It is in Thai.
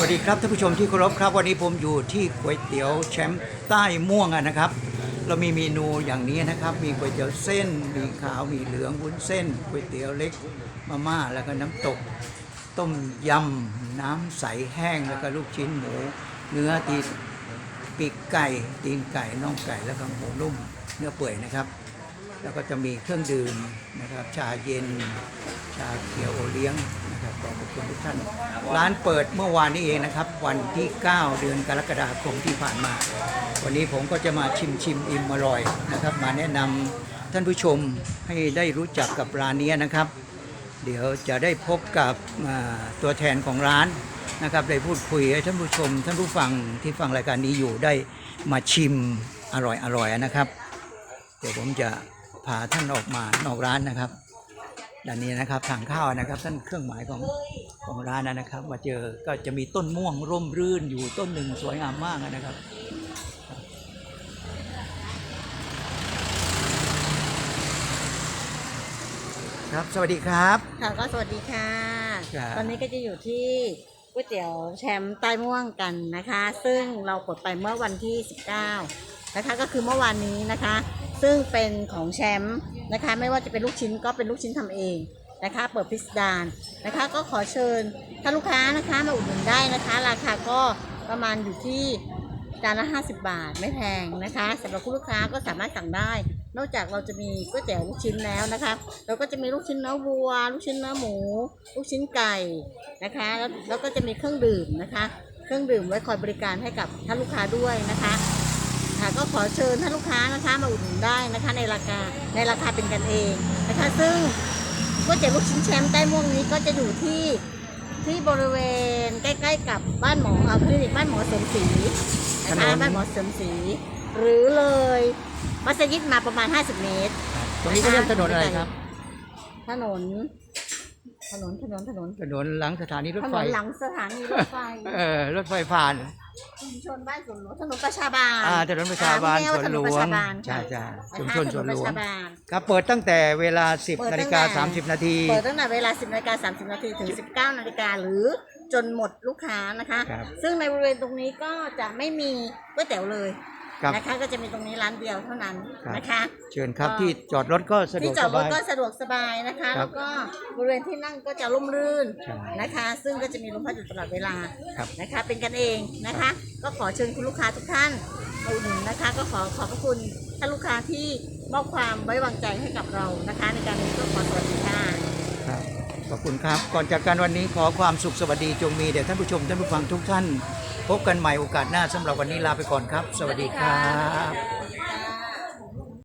วัสดีครับท่านผู้ชมที่เคารพครับ วันนี้ผมอยู่ที่ก๋วยเตี๋ยวแชมป์ใต้ม่วงนะครับ เรามีเมนูอย่างนี้นะครับ มีก๋วยเตี๋ยวเส้นมีขาวมีเหลืองวุ้นเส้นก๋วยเตี๋ยวเล็กมาม่าแล้วก็น้ำตก ต้มยำน้ำใสแห้งแล้วก็ลูกชิ้นหมูเนื้อตีปีกไก่ ตีนไก่น่องไก่แล้วก็หมูนุ่มเนื้อเปื่อยนะครับ แล้วก็จะมีเครื่องดื่มนะครับ ชาเย็น ชาเขียวโอเลี้ยง ครับขอบคุณทุกท่าน ร้านเปิดเมื่อวานนี้เองนะครับ วันที่ 9 เดือนกรกฎาคมที่ผ่านมา วันนี้ผมก็จะมาชิมชิมอิ่มอร่อยนะครับ มาแนะนำท่านผู้ชมให้ได้รู้จักกับร้านนี้นะครับ เดี๋ยวจะได้พบกับอ่าตัวแทนของร้านนะครับได้พูดคุยให้ท่านผู้ชม ท่านผู้ฟังที่ฟังรายการนี้อยู่ได้มาชิมอร่อยอร่อยนะครับ เดี๋ยวผมจะพาท่านออกมานอกร้านนะครับ ด้านนี้นะครับทางเข้านะครับท่านเครื่องหมายของของร้านนะครับ มาเจอก็จะมีต้นม่วงร่มรื่นอยู่ต้นหนึ่งสวยงามมากนะครับครับสวัสดีครับ ค่ะก็สวัสดีค่ะ ครับตอนนี้ก็จะอยู่ที่ก๋วยเตี๋ยวแชมป์ใต้ม่วงกันนะคะ ซึ่งเรากดไปเมื่อวันที่ 19 นะคะก็คือเมื่อวานนี้นะคะ ซึ่งเป็นของแชมป์นะคะ ไม่ว่าจะเป็นลูกชิ้นก็เป็นลูกชิ้นทำเองนะคะ เปิดพิสดารนะคะ ก็ขอเชิญถ้าลูกค้านะคะมาอุดหนุนได้นะคะ ราคาก็ประมาณอยู่ที่จานละ50 บาทไม่แพงนะคะสำหรับคุณลูกค้าก็สามารถสั่งได้ นอกจากเราจะมีก๋วยเตี๋ยวลูกชิ้นแล้วนะคะ เราก็จะมีลูกชิ้นเนื้อวัว ลูกชิ้นเนื้อหมู ลูกชิ้นไก่นะคะ แล้วแล้วก็จะมีเครื่องดื่มนะคะ เครื่องดื่มไว้คอยบริการให้กับท่านลูกค้าด้วยนะคะ ค่ะก็ขอเชิญท่านลูกค้านะคะมาอุดหนุนได้นะคะในราคาในราคาเป็นกันเองนะคะ ซึ่งก๋วยเตี๋ยวลูกชิ้นแชมป์ใต้ม่วงนี้ก็จะอยู่ที่ที่บริเวณใกล้ๆกับบ้านหมอเอ่อคลินิกบ้านหมอเสริมศรีนะถนคะนบ้านหมอเสริมศรีหรือเลยมัสยิดมาประมาณ 50 เมตร ตรงนี้ก็เรียกถนนอะไรครับ ถนน ถนนถนนถนนถนนหลังสถานีรถถไฟนนหลังสถานีรถไฟเออรถไฟผ่าน ชุมชนบ้านสวนหลวงถนนประชาบาลอ่าถนนประชาบาลอ่สวนหลวถนนประงชาบาลใช่ค่ะใช่ชุมชนนะคะสวนหลวถงประชาบาล ครับเปิดตั้งแต่เวลา เปิ10ดนาตั้ฬิงกาแต่30 นาที เปิดตั้งแต่เวลา 10นาฬิกา30 นาทีถึง 19 นาฬิกาหรือจนหมดลูกค้านะคะ ครับ ซึ่งในบริเวณตรงนี้ก็จะไม่มีก๋วยเตี๋ยวเลย ครับนะคะ ก็จะมีตรงนี้ร้านเดียวเท่านั้นครับ นะคะเชิญครับก็ที่จอดรถก็สะดที่วกจอสดรถบายก็สะดวกสบายนะคะ ครับแล้วก็บริเวณที่นั่งก็จะร่มรื่นใช่นะคะ ซึ่งก็จะมีลมพัดอยู่ตลอดเวลาครับนะคะ เป็นกันเองนะคะ ก็ขอเชิญคุณลูกค้าทุกท่านมาอุดหนุนนะคะ ก็ขอขอบพระคุณท่านลูกค้าที่มอบความไว้วางใจให้กับเรานะคะ ในการนี้ก็ขอสวัสดีค่ะ ครับขอบคุณครับ ก่อนจากการวันนี้ขอความสุขสวัสดีจงมีแด่ท่านผู้ชมท่านผู้ฟังทุกท่าน พบกันใหม่โอกาสหน้าสำหรับวันนี้ลาไปก่อนครับ สวัสดีครับ